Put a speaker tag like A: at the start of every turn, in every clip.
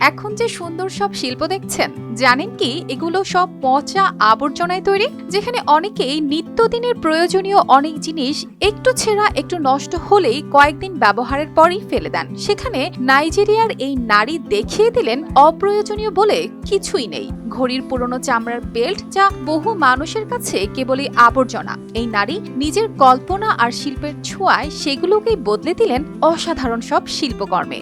A: এখন যে সুন্দর সব শিল্প দেখছেন, জানেন কি এগুলো সব পচা আবর্জনায় তৈরি? যেখানে অনেকেই নিত্যদিনের প্রয়োজনীয় অনেক জিনিস একটু ছেঁড়া, একটু নষ্ট হলেই কয়েকদিন ব্যবহারের পরই ফেলে দেন। সেখানে নাইজেরিয়ার এই নারী দেখিয়ে দিলেন অপ্রয়োজনীয় বলে কিছুই নেই। ঘড়ির পুরনো চামড়ার বেল্ট যা বহু মানুষের কাছে কেবলই আবর্জনা। এই নারী নিজের কল্পনা আর শিল্পের ছোঁয়ায় সেগুলোকেই বদলে দিলেন অসাধারণ সব শিল্পকর্মে।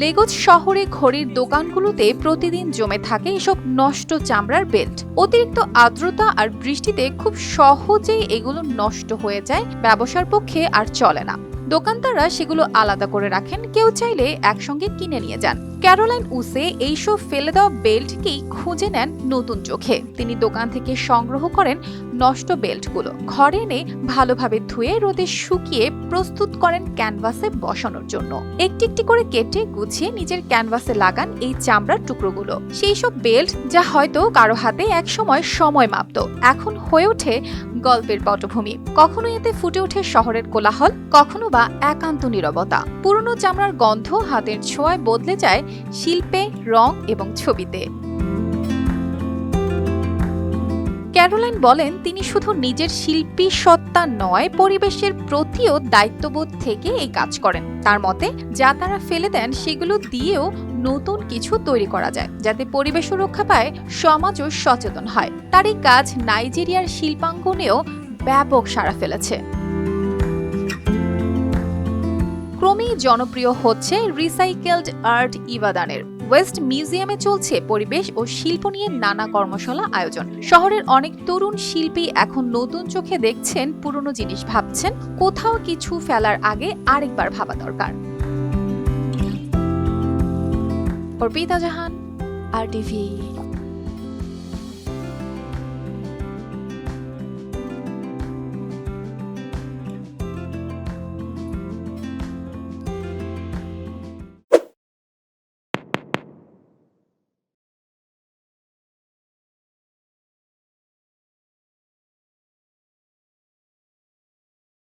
A: লেগোজ শহরে ঘড়ির দোকানগুলোতে প্রতিদিন জমে থাকে এসব নষ্ট চামড়ার বেল্ট। অতিরিক্ত আর্দ্রতা আর বৃষ্টিতে খুব সহজেই এগুলো নষ্ট হয়ে যায়, ব্যবসার পক্ষে আর চলে না। দোকানদাররা সেগুলো আলাদা করে রাখেন, কেউ চাইলে একসঙ্গে কিনে নিয়ে যান। ক্যারোলাইন উসে এইসব ফেলে দেওয়া বেল্টকেই খুঁজে নেন নতুন চোখে। তিনি দোকান থেকে সংগ্রহ করেন নষ্ট বেল্টগুলো ঘরে এনে ভালোভাবে ধুয়ে রোদে শুকিয়ে প্রস্তুত করেন ক্যানভাসে বসানোর জন্য। একটি একটি করে কেটে গুছিয়ে নিজের ক্যানভাসে লাগান এই চামড়ার টুকরোগুলো। সেই সব বেল্ট যা হয়তো কারও হাতে একসময় সময় সময় মাপত, এখন হয়ে ওঠে গল্পের পটভূমি। কখনো এতে ফুটে ওঠে শহরের কোলাহল, কখনো বা একান্ত নীরবতা। পুরনো চামড়ার গন্ধ হাতের ছোঁয়ায় বদলে যায় শিল্পে, রং এবং ছবিতে। ক্যারোলাইন বলেন, তিনি শুধু নিজের শিল্পী সত্তা নয়, পরিবেশের প্রতিও দায়িত্ববোধ থেকে এই কাজ করেন। তার মতে, যা তারা ফেলে দেন, সেগুলো দিয়েও নতুন কিছু তৈরি করা যায়, যাতে পরিবেশও রক্ষা পায়, সমাজও সচেতন হয়। তার এই কাজ নাইজেরিয়ার শিল্পাঙ্গনেও ব্যাপক সাড়া ফেলেছে। ক্রমেই জনপ্রিয় হচ্ছে রিসাইকেলড আর্ট ইবাদানের। ওয়েস্ট মিউজিয়ামে চলছে পরিবেশ ও শিল্প নিয়ে নানা কর্মশালা আয়োজন। শহরের অনেক তরুণ শিল্পী এখন নতুন চোখে দেখছেন পুরনো জিনিস ভাবছেন, কোথাও কিছু ফেলার আগে আরেকবার ভাবা দরকার। অর্পিতা জাহান, আর টিভি।